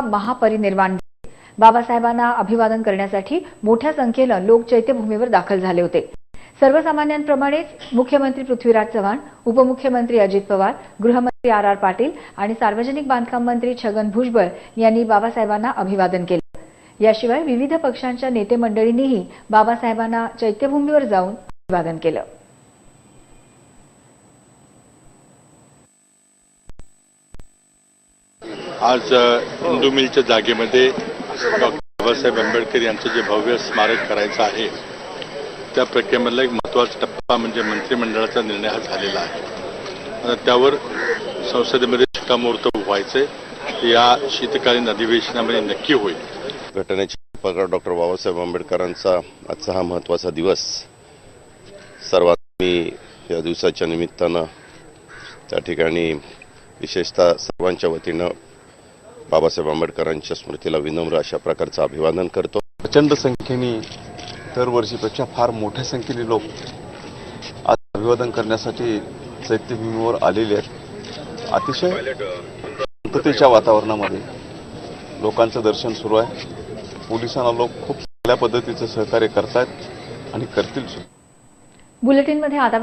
महापरिनिर्वाण बाबासाहेबांना अभिवादन करण्यासाठी मोठ्या संख्येनं लोक चैत्यभूमीवर दाखल झाले होते. सर्वसामान्यांप्रमाणेच मुख्यमंत्री पृथ्वीराज चव्हाण उपमुख्यमंत्री अजित पवार गृहमंत्री आर आर पाटील आणि सार्वजनिक बांधकाम मंत्री छगन भुजबळ यांनी बाबासाहेबांना अभिवादन केलं. याशिवाय विविध पक्षांच्या नेते मंडळींनीही बाबासाहेबांना चैत्यभूमीवर जाऊन अभिवादन केलं. आज अ, मिलच्या जागेमध्ये डॉक्टर बाबासाहेब आंबेडकर यांचं जे भव्य स्मारक करायचं आहे त्या प्रक्रियेमधला एक महत्त्वाचा टप्पा म्हणजे मंत्रिमंडळाचा निर्णय हा झालेला आहे. आता त्यावर संसदेमध्ये शिक्कामोर्तब व्हायचं या शीतकालीन अधिवेशनामध्ये नक्की होईल. घटनेचे प्रकार डॉक्टर बाबासाहेब आंबेडकरांचा आजचा हा महत्त्वाचा दिवस. सर्वात मी या दिवसाच्या निमित्तानं त्या ठिकाणी विशेषतः सर्वांच्या वतीनं बाबासाहेब आंबेडकरांच्या स्मृतीला विनम्र अशा प्रकारचं अभिवादन करतो. प्रचंड संख्येने दरवर्षीपेक्षा फार मोठ्या संख्येने लोक आज अभिवादन करण्यासाठी चैत्यभूमीवर आलेले आहेत. अतिशय शांततेच्या वातावरणामध्ये लोकांचं दर्शन सुरू आहे. पोलिसांना लोक खूप चांगल्या पद्धतीचं सहकार्य करतायत आणि करतील बुलेटिनमध्ये आता